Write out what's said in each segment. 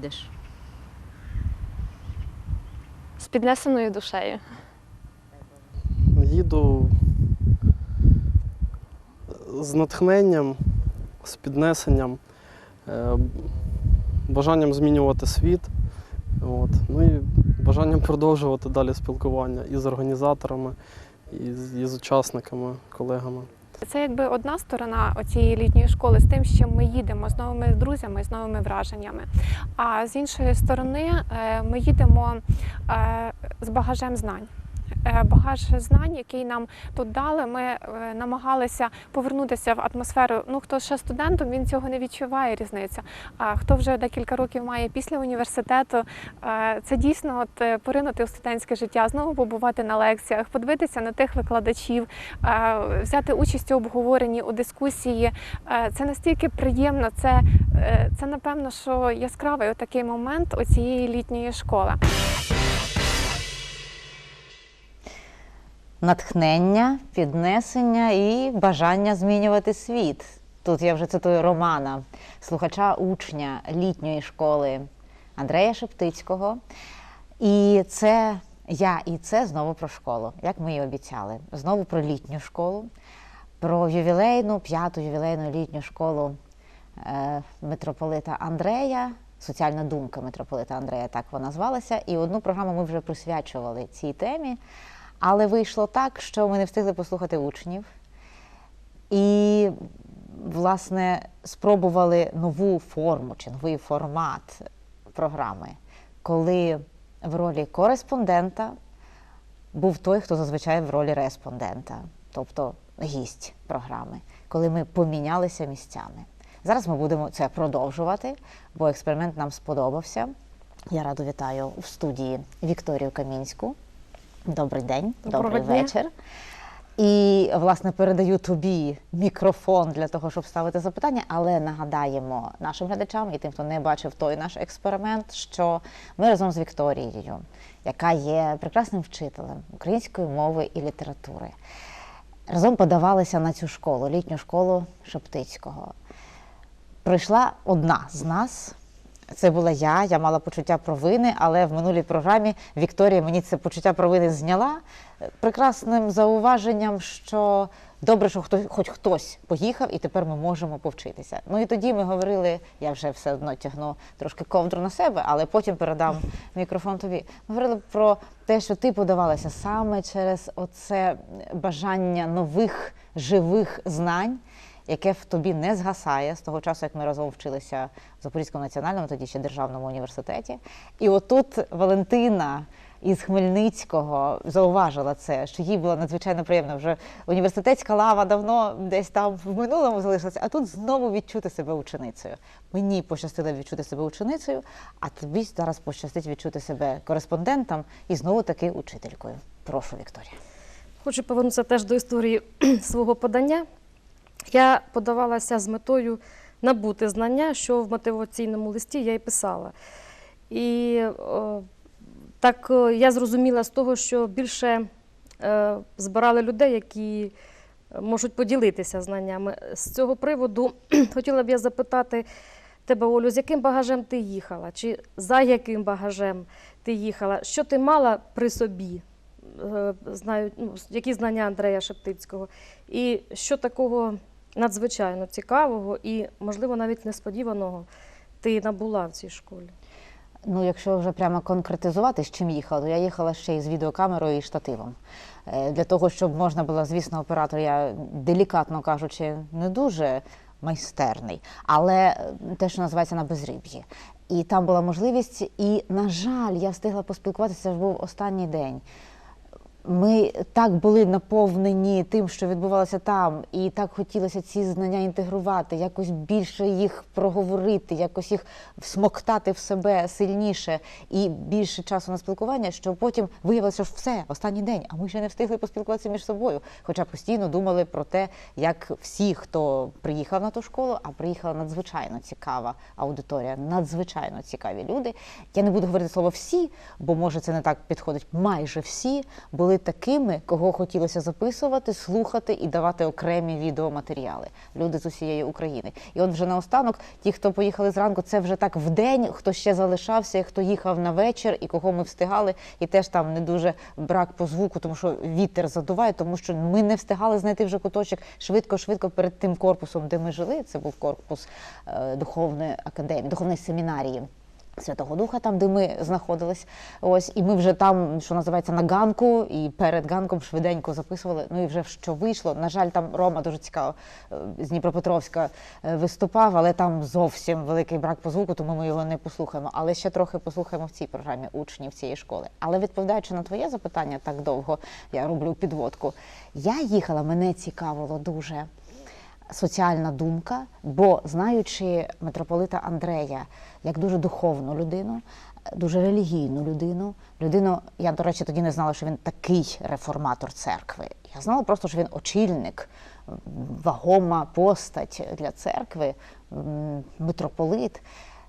їдеш? З піднесеною душею. Їду з натхненням, з піднесенням, е, бажанням змінювати світ. От. Ну і бажанням продовжувати далі спілкування і з організаторами, і з, і з учасниками, колегами. Це якби одна сторона цієї літньої школи з тим, що ми їдемо з новими друзями, з новими враженнями. А з іншої сторони, е, ми їдемо е, з багажем знань. Е, Багаж знань, який нам тут дали, ми е, намагалися повернутися в атмосферу. Ну хто ще студентом, він цього не відчуває різницю. А хто вже декілька років має після університету, е, це дійсно от поринути у студентське життя, знову побувати на лекціях, подивитися на тих викладачів, взяти участь у обговоренні, у дискусії. Це настільки приємно, це, це напевно, що яскравий такий момент у цієї літньої школи. Натхнення, піднесення і бажання змінювати світ. Тут я вже цитую Романа, слухача учня літньої школи Андрея Шептицького. І це я і це знову про школу, як ми і обіцяли. Знову про літню школу, про ювілейну, п'яту ювілейну літню школу е, митрополита Андрея. Соціальна думка митрополита Андрея, так вона звалася. І одну програму ми вже присвячували цій темі. Але вийшло так, що ми не встигли послухати учнів. І, власне, спробували нову форму чи новий формат програми, коли в ролі кореспондента був той, хто зазвичай в ролі респондента, тобто гість програми, коли ми помінялися місцями. Зараз ми будемо це продовжувати, бо експеримент нам сподобався. Я радо вітаю в студії Вікторію Камінську. Добрий день, Доброго добрий дня. вечір. І, власне, передаю тобі мікрофон для того, щоб ставити запитання, але нагадаємо нашим глядачам і тим, хто не бачив той наш експеримент, що ми разом з Вікторією, яка є прекрасним вчителем української мови і літератури, разом подавалися на цю школу, літню школу Шептицького. Прийшла одна з нас. Це була я, я мала почуття провини, але в минулій програмі Вікторія мені це почуття провини зняла е, прекрасним зауваженням, що добре, що хтось, хоч хтось поїхав, і тепер ми можемо повчитися. Ну і тоді ми говорили, я вже все одно тягну трошки ковдру на себе, але потім передам мікрофон тобі. Ми говорили про те, що ти подавалася саме через оце бажання нових живих знань яке в тобі не згасає з того часу, як ми разом вчилися в Запорізькому національному, тоді ще державному університеті. І отут Валентина із Хмельницького зауважила це, що їй було надзвичайно приємно. Вже університетська лава давно десь там в минулому залишилася, а тут знову відчути себе ученицею. Мені пощастило відчути себе ученицею, а тобі зараз пощастить відчути себе кореспондентом і знову таки учителькою. Прошу, Вікторія. Хочу повернутися теж до історії свого подання. Я подавалася з метою набути знання, що в мотиваційному листі я і писала. І о, так я зрозуміла з того, що більше е, збирали людей, які можуть поділитися знаннями. З цього приводу хотіла б я запитати тебе, Олю, з яким багажем ти їхала? Чи за яким багажем ти їхала? Що ти мала при собі? Е, Знаю, ну, які знання Андрея Шептицького, і що такого надзвичайно цікавого і, можливо, навіть несподіваного ти набула в цій школі. Ну, якщо вже прямо конкретизувати, з чим їхала, то я їхала ще й з відеокамерою і штативом. Е, Для того, щоб можна було, звісно, оператор, я делікатно кажучи, не дуже майстерний, але е, те, що називається на безриб'ї. І там була можливість, і, на жаль, я встигла поспілкуватися, це ж був останній день. Ми так були наповнені тим, що відбувалося там, і так хотілося ці знання інтегрувати, якось більше їх проговорити, якось їх всмоктати в себе сильніше і більше часу на спілкування, що потім виявилося, що все, останній день, а ми ще не встигли поспілкуватися між собою. Хоча постійно думали про те, як всі, хто приїхав на ту школу, а приїхала надзвичайно цікава аудиторія, надзвичайно цікаві люди. Я не буду говорити слово всі, бо може це не так підходить. Майже всі були були такими, кого хотілося записувати, слухати і давати окремі відеоматеріали. Люди з усієї України. І от вже наостанок, ті, хто поїхали зранку, це вже так в день, хто ще залишався, хто їхав на вечір і кого ми встигали, і теж там не дуже брак по звуку, тому що вітер задуває, тому що ми не встигали знайти вже куточок швидко, швидко перед тим корпусом, де ми жили. Це був корпус е, духовної академії, духовної семінарії. Святого Духа, там, де ми знаходились. Ось, і ми вже там, що називається, на ганку, і перед ганком швиденько записували. Ну і вже що вийшло. На жаль, там Рома дуже цікаво е, з Дніпропетровська е, виступав, але там зовсім великий брак по звуку, тому ми його не послухаємо. Але ще трохи послухаємо в цій програмі учнів цієї школи. Але відповідаючи на твоє запитання, так довго я роблю підводку. Я їхала, мене цікавило дуже соціальна думка, бо знаючи митрополита Андрея як дуже духовну людину, дуже релігійну людину, людину, я, до речі, тоді не знала, що він такий реформатор церкви. Я знала просто, що він очільник, вагома постать для церкви, митрополит.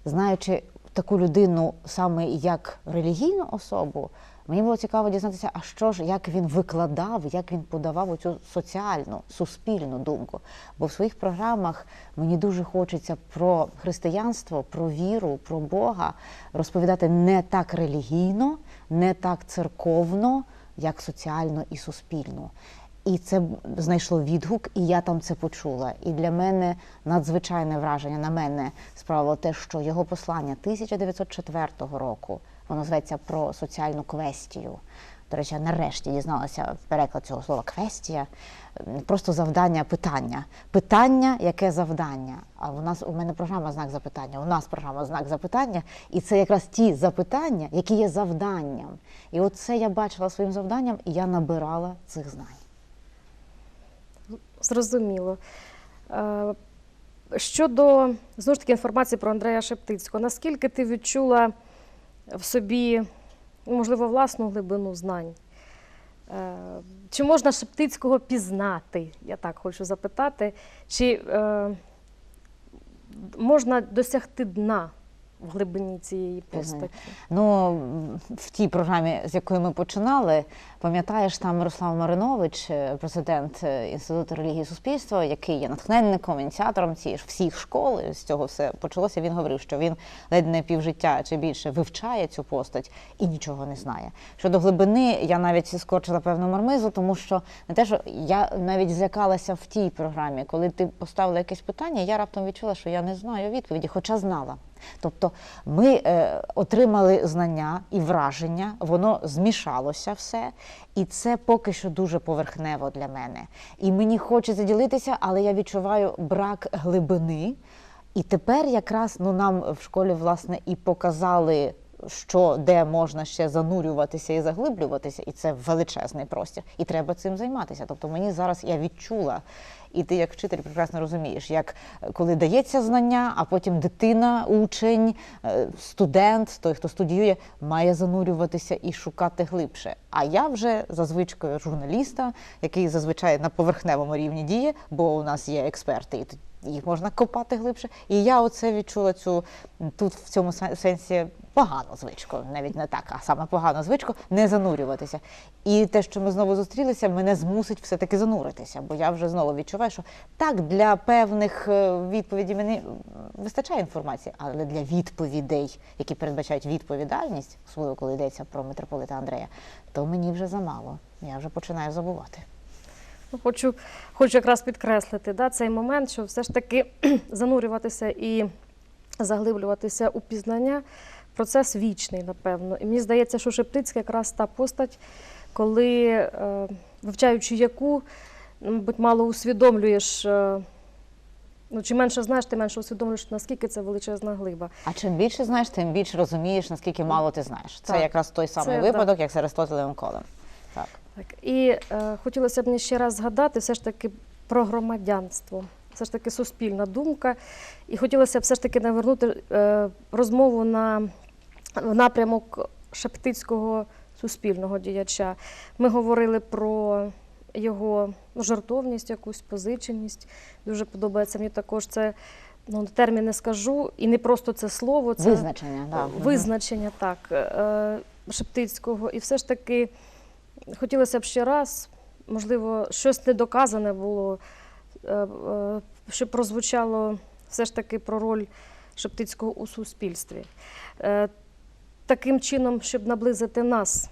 Знаючи таку людину саме як релігійну особу, Мені було цікаво дізнатися, а що ж, як він викладав, як він подавав цю соціальну, суспільну думку. Бо в своїх програмах мені дуже хочеться про християнство, про віру, про Бога розповідати не так релігійно, не так церковно, як соціально і суспільно. І це знайшло відгук, і я там це почула. І для мене надзвичайне враження на мене справило те, що його послання 1904 року, воно зветься про соціальну квестію. До речі, я нарешті дізналася переклад цього слова квестія. Просто завдання питання. Питання, яке завдання. А у нас у мене програма знак запитання. У нас програма знак запитання, і це якраз ті запитання, які є завданням. І от це я бачила своїм завданням, і я набирала цих знань. Зрозуміло. Е, Щодо знову ж таки інформації про Андрея Шептицького, наскільки ти відчула в собі, можливо, власну глибину знань? Е, Чи можна Шептицького пізнати? Я так хочу запитати. Чи е, можна досягти дна в глибині цієї постаті? Ну, в тій програмі, з якої ми починали, пам'ятаєш, там Мирослав Маринович, е, президент е, Інституту релігії і суспільства, який є натхненником, ініціатором цієї ж всіх школ, з цього все почалося. Він говорив, що він ледь не півжиття чи більше вивчає цю постать і нічого не знає. Щодо глибини, я навіть скорчила певну мармизу, тому що не те, що я навіть злякалася в тій програмі, коли ти поставила якесь питання, я раптом відчула, що я не знаю відповіді, хоча знала. Тобто ми е, отримали знання і враження, воно змішалося все, і це поки що дуже поверхнево для мене. І мені хочеться ділитися, але я відчуваю брак глибини. І тепер якраз ну, нам в школі власне і показали. Що де можна ще занурюватися і заглиблюватися, і це величезний простір, і треба цим займатися. Тобто мені зараз я відчула, і ти як вчитель прекрасно розумієш, як коли дається знання, а потім дитина, учень, е, студент, той, хто студіює, має занурюватися і шукати глибше. А я вже за звичкою журналіста, який зазвичай на поверхневому рівні діє, бо у нас є експерти, і їх можна копати глибше. І я оце відчула цю тут в цьому сенсі погану звичку, навіть не так, а саме погану звичку не занурюватися. І те, що ми знову зустрілися, мене змусить все-таки зануритися, бо я вже знову відчуваю, що так для певних е, відповідей мені вистачає інформації, але для відповідей, які передбачають відповідальність, особливо коли йдеться про митрополита Андрея, то мені вже замало. Я вже починаю забувати. Хочу, хочу якраз підкреслити да, цей момент, що все ж таки занурюватися і заглиблюватися у пізнання процес вічний, напевно. І мені здається, що Шептицька якраз та постать, коли, е, вивчаючи яку, мабуть, мало усвідомлюєш. е, Ну, чим менше знаєш, тим менше усвідомлюєш, наскільки це величезна глиба. А чим більше знаєш, тим більше розумієш, наскільки мало ти знаєш. Це Так. якраз той самий Це, випадок, як з Аристотелем Колем. Так. Так. І е, хотілося б мені ще раз згадати все ж таки про громадянство, все ж таки суспільна думка. І хотілося б все ж таки навернути е, розмову на в напрямок шептицького суспільного діяча. Ми говорили про його жартовність, якусь позиченість. Дуже подобається мені також це. Ну, термін не скажу, і не просто це слово, це Визначення, да. визначення так, е, Шептицького. І все ж таки хотілося б ще раз, можливо, щось недоказане було, е, е, щоб прозвучало все ж таки про роль Шептицького у суспільстві. Е, Таким чином, щоб наблизити нас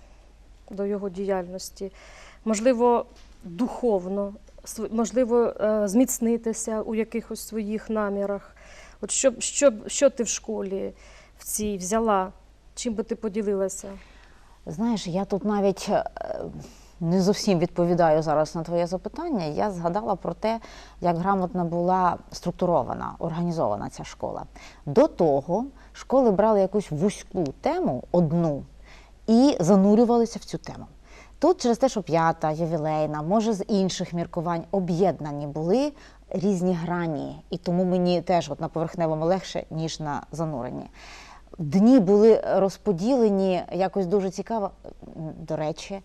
до його діяльності, можливо, духовно, можливо, зміцнитися у якихось своїх намірах. От що, що, що ти в школі в цій взяла? Чим би ти поділилася? Знаєш, я тут навіть е, не зовсім відповідаю зараз на твоє запитання. Я згадала про те, як грамотно була структурована, організована ця школа. До того школи брали якусь вузьку тему, одну, і занурювалися в цю тему. Тут через те, що п'ята, ювілейна, може з інших міркувань об'єднані були різні грані, і тому мені теж от на поверхневому легше, ніж на зануренні. Дні були розподілені якось дуже цікаво. До речі,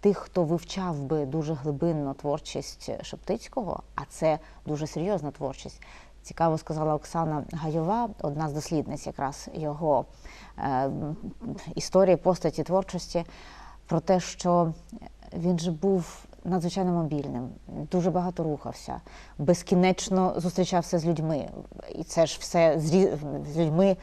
тих, хто вивчав би дуже глибинно творчість Шептицького, а це дуже серйозна творчість. Цікаво сказала Оксана Гайова, одна з дослідниць якраз його е, історії, постаті творчості, про те, що він же був надзвичайно мобільним, дуже багато рухався, безкінечно зустрічався з людьми. І це ж все з з людьми,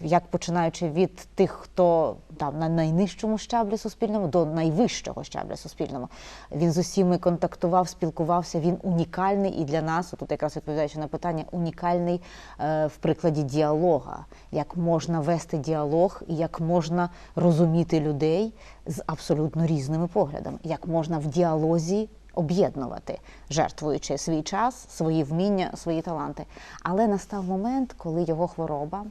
як починаючи від тих, хто там на найнижчому щаблі суспільному до найвищого щабля суспільному. Він з усіми контактував, спілкувався. Він унікальний і для нас, тут якраз відповідаючи на питання, унікальний е, в прикладі діалога, як можна вести діалог і як можна розуміти людей з абсолютно різними поглядами, як можна в діалозі об'єднувати, жертвуючи свій час, свої вміння, свої таланти. Але настав момент, коли його хвороба,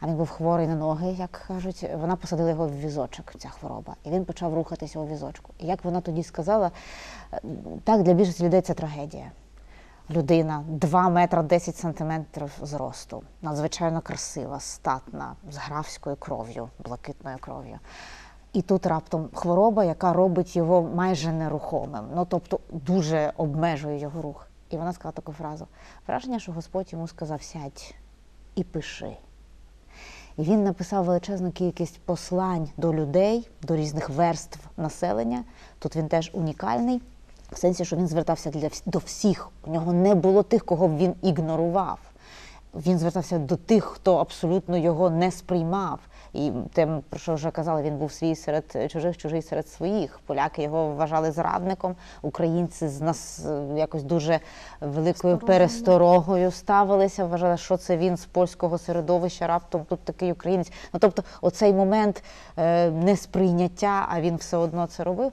а він був хворий на ноги, як кажуть, вона посадила його в візочок, ця хвороба, і він почав рухатися у візочку. І як вона тоді сказала, так для більшості людей це трагедія. Людина 2 метра 10 сантиметрів зросту, надзвичайно красива, статна, з графською кров'ю, блакитною кров'ю. І тут раптом хвороба, яка робить його майже нерухомим, ну тобто дуже обмежує його рух. І вона сказала таку фразу: враження, що Господь йому сказав: сядь і пиши. І він написав величезну кількість послань до людей, до різних верств населення. Тут він теж унікальний, в сенсі, що він звертався для до всіх. У нього не було тих, кого він ігнорував. Він звертався до тих, хто абсолютно його не сприймав. І те, про що вже казали, він був свій серед чужих, чужий серед своїх. Поляки його вважали зрадником, українці з нас е, якось дуже великою пересторогою ставилися, вважали, що це він з польського середовища, раптом тут такий українець. Ну тобто, оцей момент е, несприйняття, а він все одно це робив.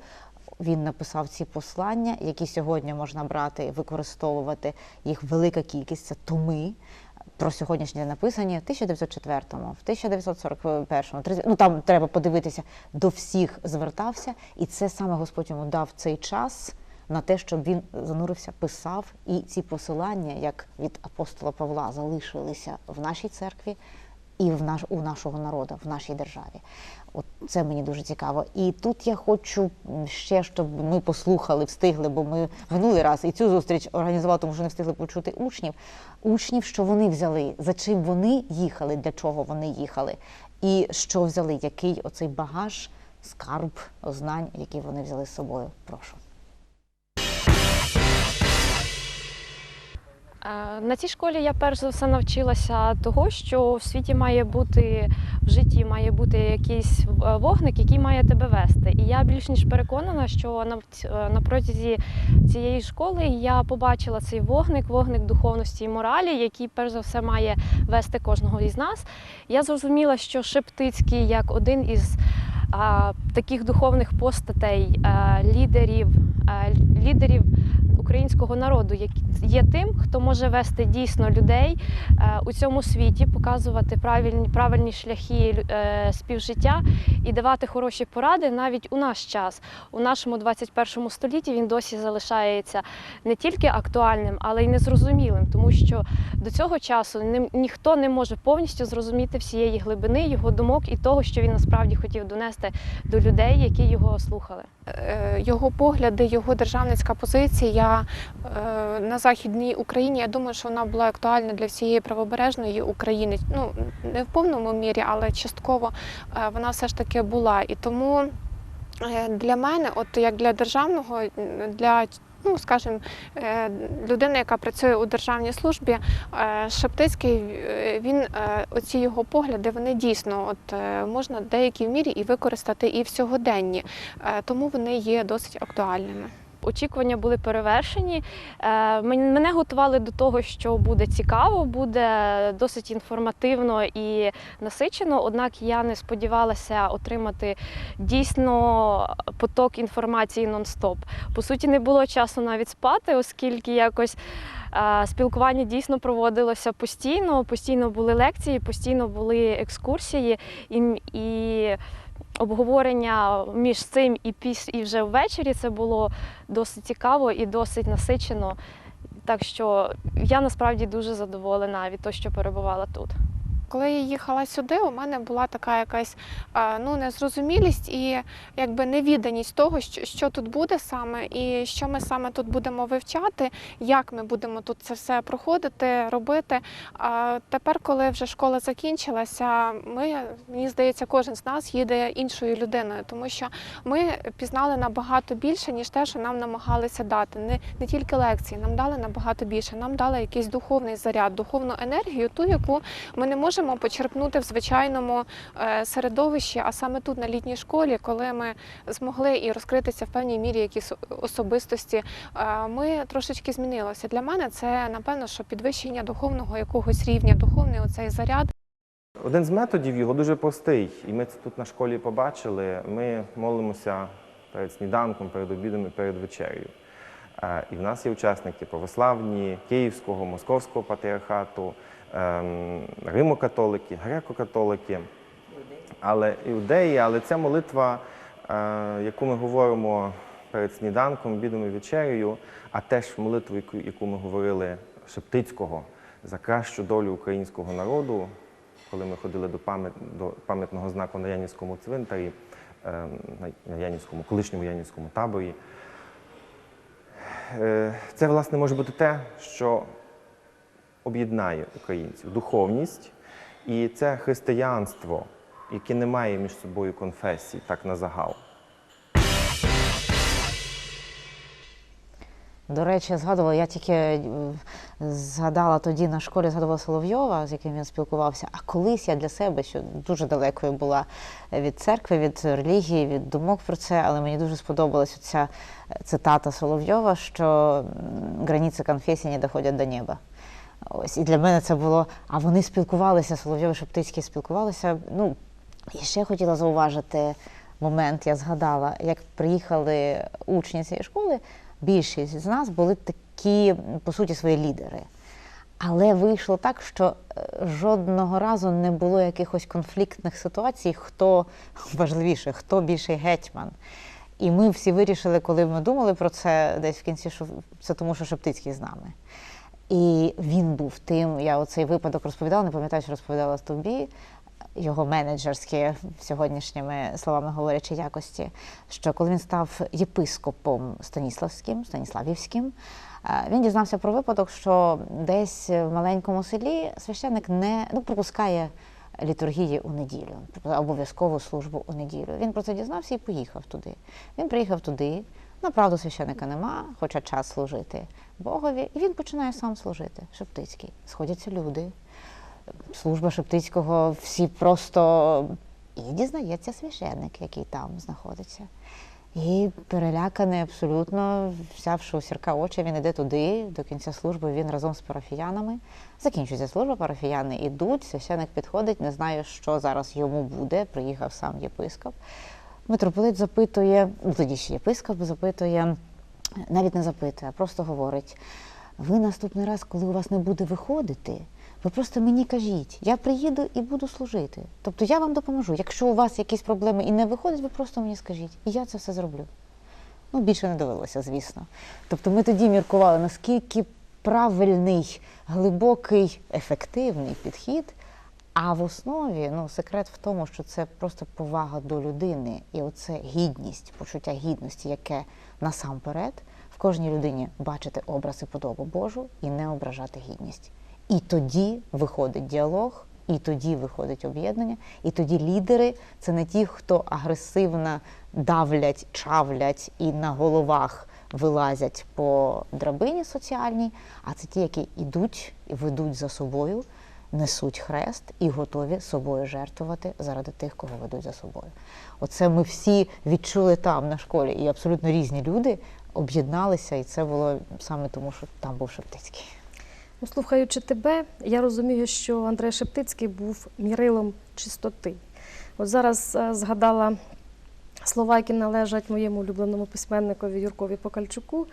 Він написав ці послання, які сьогодні можна брати, використовувати. Їх велика кількість, це томи. Про сьогоднішній день написані в 1904-му, в 1941-му, ну там треба подивитися, до всіх звертався, і це саме Господь йому дав цей час на те, щоб він занурився, писав, і ці посилання, як від апостола Павла, залишилися в нашій церкві і в наш у нашого народу, в нашій державі. От це мені дуже цікаво. І тут я хочу ще, щоб ми послухали, встигли, бо ми минулий раз і цю зустріч організували, тому що не встигли почути учнів. Учнів, що вони взяли, за чим вони їхали, для чого вони їхали, і що взяли, який оцей багаж, скарб знань, які вони взяли з собою. Прошу. На цій школі я перш за все навчилася того, що в світі має бути в житті має бути якийсь е, вогник, який має тебе вести. І я більш ніж переконана, що е, на протязі цієї школи я побачила цей вогник, вогник духовності і моралі, який перш за все має вести кожного із нас. Я зрозуміла, що Шептицький як один із а, таких духовних постатей, а, лідерів, а, лідерів українського народу, є тим, хто може вести дійсно людей е, у цьому світі, показувати правильні, правильні шляхи е, співжиття і давати хороші поради навіть у наш час. У нашому 21 столітті він досі залишається не тільки актуальним, але й незрозумілим, тому що до цього часу ніхто не може повністю зрозуміти всієї глибини його думок і того, що він насправді хотів донести до людей, які його слухали. Е, Його погляди, його державницька позиція е, на західній Україні. Я думаю, що вона була актуальна для всієї правобережної України. Ну не в повному мірі, але частково е, вона все ж таки була. І тому Для мене, от як для державного, для ну скажімо, людина, яка працює у державній службі, е, Шептицький, е, він е, оці його погляди, вони дійсно от е, можна в деякій мірі і використати і в сьогоденні, Е, тому вони є досить актуальними. Очікування були перевершені. Е, Мене готували до того, що буде цікаво, буде досить інформативно і насичено. Однак я не сподівалася отримати дійсно поток інформації нон-стоп. По суті, не було часу навіть спати, оскільки якось е, спілкування дійсно проводилося постійно. Постійно були лекції, постійно були екскурсії і, і обговорення між цим і піс і вже ввечері це було досить цікаво і досить насичено. Так що я насправді дуже задоволена від того, що перебувала тут. Коли я їхала сюди, у мене була така якась е, ну незрозумілість і якби невіданість того, що, тут буде саме, і що ми саме тут будемо вивчати, як ми будемо тут це все проходити, робити. А тепер, коли вже школа закінчилася, ми мені здається, кожен з нас їде іншою людиною, тому що ми пізнали набагато більше, ніж те, що нам намагалися дати. Не, не тільки лекції, нам дали набагато більше. Нам дали якийсь духовний заряд, духовну енергію, ту, яку ми не можемо почерпнути в звичайному е, середовищі, а саме тут, на літній школі, коли ми змогли і розкритися в певній мірі якісь особистості, е, ми трошечки змінилося. Для мене це напевно, що підвищення духовного якогось рівня, духовний оцей заряд. Один з методів його дуже простий, і ми це тут на школі побачили. Ми молимося перед сніданком, перед обідом і перед вечерею. Е, І в нас є учасники православні, Київського, Московського патріархату, Римо-католики, греко-католики, але іудеї, але ця молитва, е, яку ми говоримо перед сніданком, обідом і вечерею, а теж молитву, яку- ми говорили Шептицького за кращу долю українського народу, коли ми ходили до, пам'ят, до пам'ятного знаку на Янівському цвинтарі, е, на Янівському, колишньому Янівському таборі. Е, Це, власне, може бути те, що об'єднає українців духовність, і це християнство, яке не має між собою конфесій, так на загал. До речі, згадувала, я тільки е, згадала тоді на школі, згадувала Соловйова, з яким він спілкувався. А колись я для себе, що дуже далекою була від церкви, від релігії, від думок про це, але мені дуже сподобалась ця цитата Соловйова, що границі конфесії не доходять до неба. Ось і для мене це було. А вони спілкувалися, Соловйов і Шептицький спілкувалися. Ну, і ще хотіла зауважити момент, я згадала, як приїхали учні цієї школи, більшість з нас були такі, по суті, свої лідери. Але вийшло так, що е, жодного разу не було якихось конфліктних ситуацій, хто важливіше, хто більший гетьман. І ми всі вирішили, коли ми думали про це десь в кінці, що це тому, що Шептицький з нами. І він був тим, я оцей випадок розповідала, не пам'ятаю, що розповідала тобі, його менеджерські, сьогоднішніми словами говорячи, якості, що коли він став єпископом Станіславським, Станіславівським, е, він дізнався про випадок, що десь в маленькому селі священник не ну, пропускає літургії у неділю, обов'язкову службу у неділю. Він про це дізнався і поїхав туди. Він приїхав туди. Направду священика нема, хоча час служити Богові, і він починає сам служити. Шептицький. Сходяться люди. Служба Шептицького всі просто і дізнається священник, який там знаходиться. І переляканий абсолютно, взявши у сірка очі, він іде туди, до кінця служби він разом з парафіянами. Закінчується служба, парафіяни йдуть, священик підходить, не знає, що зараз йому буде. Приїхав сам єпископ. Митрополит запитує, ну тоді ще єпископ запитує, навіть не запитує, а просто говорить: ви наступний раз, коли у вас не буде виходити, ви просто мені кажіть, я приїду і буду служити. Тобто я вам допоможу. Якщо у вас якісь проблеми і не виходить, ви просто мені скажіть, і я це все зроблю. Ну, більше не довелося, звісно. Тобто ми тоді міркували, наскільки правильний, глибокий, ефективний підхід. А в основі ну, секрет в тому, що це просто повага до людини, і оце гідність, почуття гідності, яке насамперед в кожній людині бачити образ і подобу Божу і не ображати гідність. І тоді виходить діалог, І тоді виходить об'єднання, і тоді лідери це не ті, хто агресивно давлять, чавлять і на головах вилазять по драбині соціальній, а це ті, які йдуть і ведуть за собою, несуть хрест і готові собою жертвувати заради тих, кого ведуть за собою. Оце ми всі відчули там на школі, і абсолютно різні люди об'єдналися, і це було саме тому, що там був Шептицький. Ну, слухаючи тебе, я розумію, що Андрей Шептицький був мірилом чистоти. От зараз е, згадала слова, які належать моєму улюбленому письменникові Юркові Покальчуку.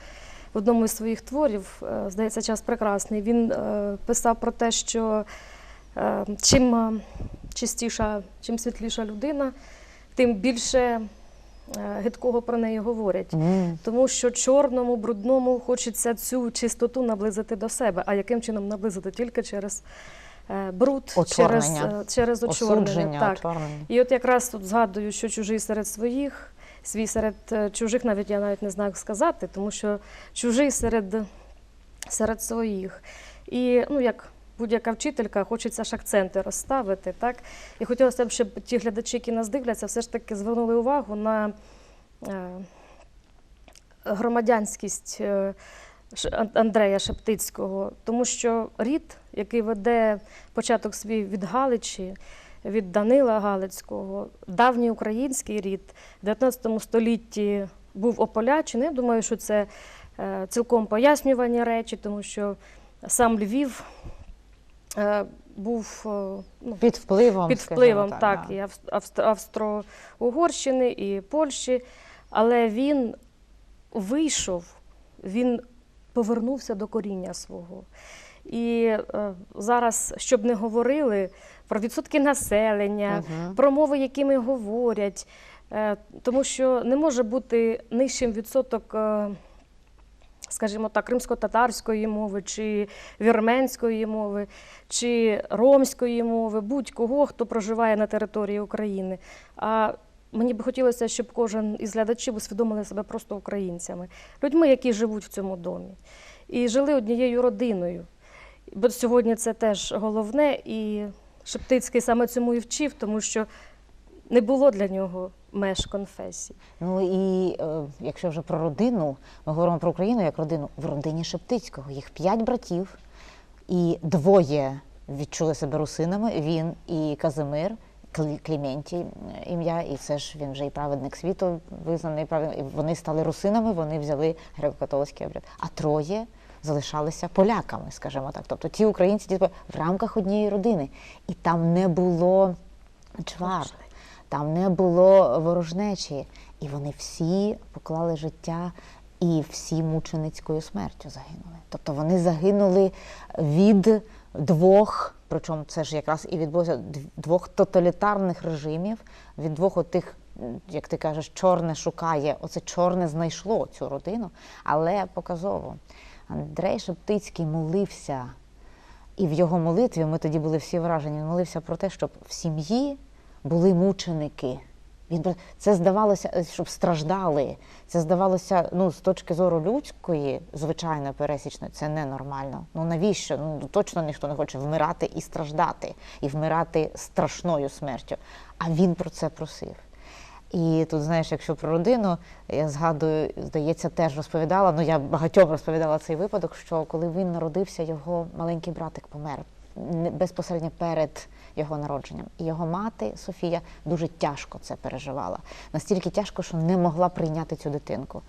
В одному із своїх творів, е, здається, час прекрасний. Він е, писав про те, що е, чим чистіша, чим світліша людина, тим більше гидкого про неї говорять. М. Тому що чорному, брудному хочеться цю чистоту наблизити до себе. А яким чином наблизити? Тільки через бруд, через, Очорнення. через очорнення. Так. очорнення. І от якраз тут згадую, що чужий серед своїх, свій серед е, чужих, навіть я навіть не знаю, як сказати, тому що чужий серед, серед своїх. І ну, як будь-яка вчителька, хочеться ж акценти розставити. Так? І хотілося б, щоб ті глядачі, які нас дивляться, все ж таки звернули увагу на е, громадянськість е, Андрея Шептицького, тому що рід, який веде початок свій від Галичі, від Данила Галицького, давній український рід в 19 столітті був ополячений. Я думаю, що це е, цілком пояснювані речі, тому що сам Львів е, був е, ну, Під впливом, під впливом так, да. і Авст- Авст- Австро-Угорщини, і Польщі. Але він вийшов, він повернувся до коріння свого. І е, зараз, щоб не говорили про відсотки населення, Мгм. про мови, якими говорять, е, тому що не може бути нижчим відсоток. е, Скажімо так, кримсько-татарської мови, чи вірменської мови, чи ромської мови, будь-кого, хто проживає на території України. А мені б хотілося, щоб кожен із глядачів усвідомили себе просто українцями, людьми, які живуть в цьому домі, і жили однією родиною. Бо сьогодні це теж головне, і Шептицький саме цьому і вчив, тому що не було для нього меж конфесій. Ну і е, якщо вже про родину, ми говоримо про Україну як родину в родині Шептицького. Їх п'ять братів, і двоє відчули себе русинами. Він і Казимир, Клі- Кліментій е, ім'я, і це ж він вже і праведник світу визнаний. праведник. Вони стали русинами, вони взяли греко-католицький обряд. А троє залишалися поляками, скажімо так. Тобто ті українці ті, в рамках однієї родини. І там не було чвар. Там не було ворожнечі, і вони всі поклали життя і всі мученицькою смертю загинули. Тобто вони загинули від двох, причому це ж якраз і відбулося двох тоталітарних режимів, від двох отих, як ти кажеш, чорне шукає. Оце чорне знайшло цю родину, але показово. Андрей Шептицький молився і в його молитві ми тоді були всі вражені. Він молився про те, щоб в сім'ї були мученики. Він це здавалося, е, щоб страждали. Це здавалося, ну з точки зору людської, звичайно, пересічної, це ненормально. Ну навіщо? Ну точно ніхто не хоче вмирати і страждати, і вмирати страшною смертю. А він про це просив. І тут, знаєш, якщо про родину, я згадую, здається, теж розповідала. Ну я багатьом розповідала цей випадок, що коли він народився, його маленький братик помер безпосередньо перед його народженням. І його мати Софія дуже тяжко це переживала. Настільки тяжко, що не могла прийняти цю дитинку.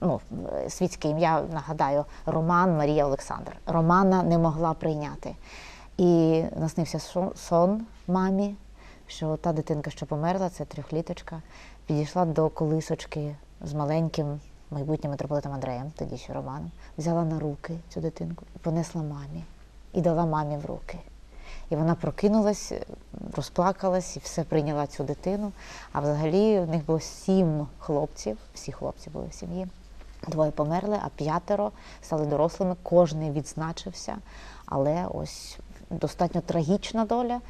Ну, світське ім'я нагадаю, Роман Марія Олександр. Романа не могла прийняти. І наснився сон мамі, що та дитинка, що померла, це трьохліточка, підійшла до колисочки з маленьким майбутнім митрополитом Андреєм, тоді ще Романом, взяла на руки цю дитинку і понесла мамі і дала мамі в руки. І вона прокинулась, розплакалась і все прийняла цю дитину. А взагалі в них було сім хлопців, всі хлопці були в сім'ї. Двоє померли, а п'ятеро стали дорослими, кожний відзначився. Але ось достатньо трагічна доля.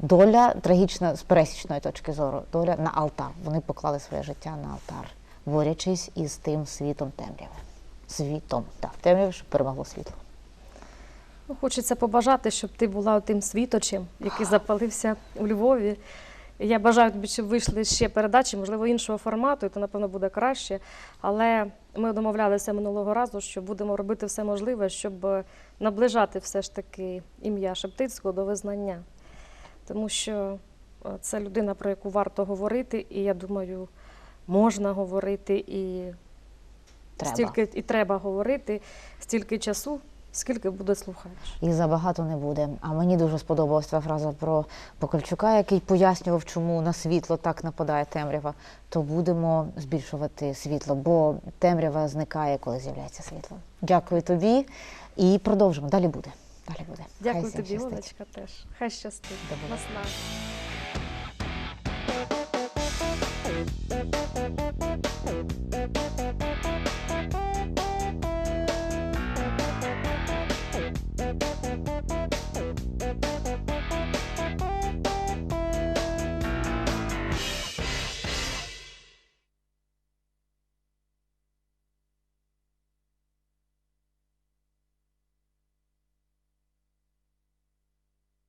Доля трагічна з пересічної точки зору, доля на алтар. Вони поклали своє життя на алтар, борючись із тим світом темряви. Світом, так, темряви, що перемогло світло. Ну, Хочеться побажати, щоб ти була тим світочем, який запалився у Львові. Я бажаю тобі, щоб вийшли ще передачі, можливо, іншого формату, і то, напевно, буде краще. Але ми домовлялися минулого разу, що будемо робити все можливе, щоб наближати все ж таки ім'я Шептицького до визнання. Тому що е, це людина, про яку варто говорити, і я думаю, можна говорити, і Треба. стільки і треба говорити, стільки часу, скільки буде слухач. І забагато не буде. А мені дуже сподобалась твоя фраза про Покольчука, який пояснював, чому на світло так нападає темрява. То будемо збільшувати світло, бо темрява зникає, коли з'являється світло. Дякую тобі і продовжимо. Далі буде. Далі буде. Дякую Хай тобі. Олечка, теж. Хай щастить. Наснаги.